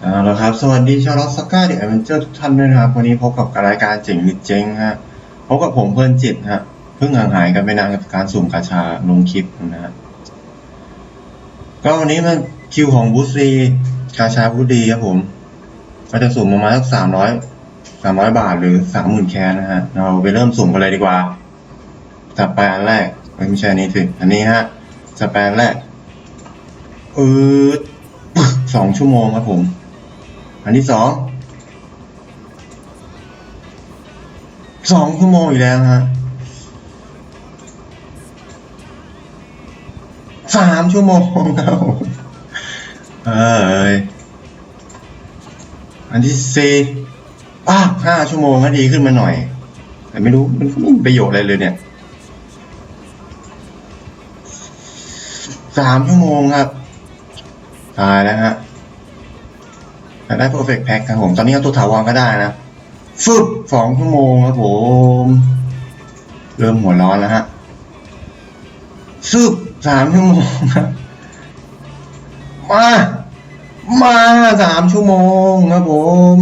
เอาลครับ สวัสดีชาวล็อกสก้าเดอะแอเวนเจอร์ทุกท่านด้วยนะครับ วันนี้พบกับรายการเจ๋งนิดเจ๋งฮะ พบกับผมเพื่อนจิตฮะ เพิ่งห่างหายกันไปนานกับการสุ่มกาชาลงคลิปนะฮะ ก็วันนี้มันคิวของบูสรีกาชาบูสรีครับผม ก็จะสุ่มประมาณสักสามร้อยสามร้อยบาทหรือสามหมื่นแคนะฮะ เราไปเริ่มสุ่มกันเลยดีกว่า จับไปอันแรกไม่ใช่อันนี้สิอันนี้ฮะ จับไปอันแรกอืดสองชั่วโมงครับผม อันที่สองสองชั่วโมงอีกแล้วฮะสามชั่วโมงครับเอ้ยอันที่สี่อ้าห้าชั่วโมงก็ดีขึ้นมาหน่อย แต่ไม่รู้มันไม่มีประโยชน์อะไรเลยเนี่ยสามชั่วโมงครับ ตายแล้วฮะ อยากได้ perfect pack ครับผม ตอนนี้เอาตัวถาวรก็ได้นะ ฟึบสองชั่วโมงครับผม เริ่มหัวร้อนแล้วฮะซึบสามชั่วโมงครับมา มาสามชั่วโมงครับผม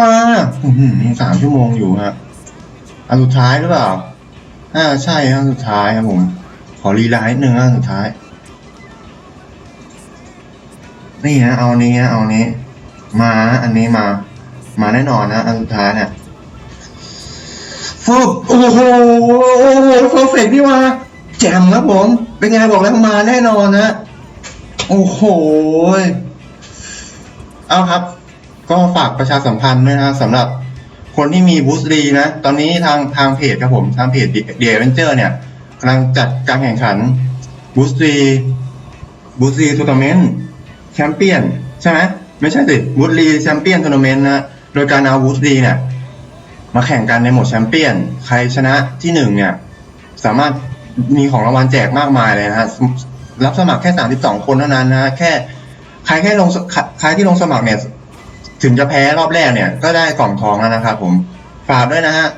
มาอื้อหือสามชั่วโมงอยู่ฮะอันสุดท้ายหรือเปล่าอ่าใช่อันสุดท้ายครับผม ขอรีไลน์นิดนึงอันสุดท้าย นี่ฮะเอานี้ฮะเอานี้ มา อันนี้มา มาแน่นอนนะ อันสุดท้ายเนี่ยฟึบโอ้โหเพอร์เฟกนี่ว่าแจ่มครับผม เป็นไงบอกแล้วมาแน่นอนนะโอ้โห เอาครับ ก็ฝากประชาสัมพันธ์ด้วยนะสำหรับคนที่มีบูสลีนะ ตอนนี้ทางทางเพจครับผม ทางเพจเดียเวนเจอร์เนี่ยกำลังจัดการแข่งขันบูสลีบูสลีทัวร์นาเมนต์ แชมเปี้ยนใช่ไหมไม่ใช่สิบูสลีแชมเปี้ยนทัวร์นาเมนต์นะโดยการเอาบูสลีเนี่ยมาแข่งกันในโหมดแชมเปี้ยน ใครชนะที่หนึ่งเนี่ย สามารถมีของรางวัลแจกมากมายเลยนะฮะรับสมัครแค่สามสิบสองคนเท่านั้นนะแค่ใครแค่ลงใครที่ลงสมัครเนี่ย ถึงจะแพ้รอบแรกเนี่ย ก็ได้กล่องทองแล้วนะครับผมฝากด้วยนะฮะ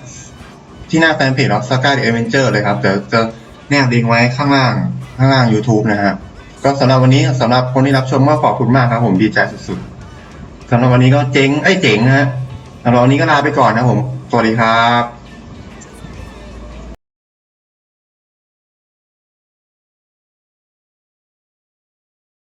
ที่หน้าแฟนเพจ Rock Saga The Adventure เลยครับเดี๋ยวจะแนบลิงก์ไว้ข้างล่างข้างล่าง YouTube นะฮะ ก็สำหรับวันนี้สำหรับคนที่รับชมก็ขอบคุณมากครับ ผมดีใจสุดๆสำหรับวันนี้ก็เจ๊งไอ้ยเจ๋งนะฮะสำหรับวันนี้ก็ลาไปก่อนนะครับผม สวัสดีครับ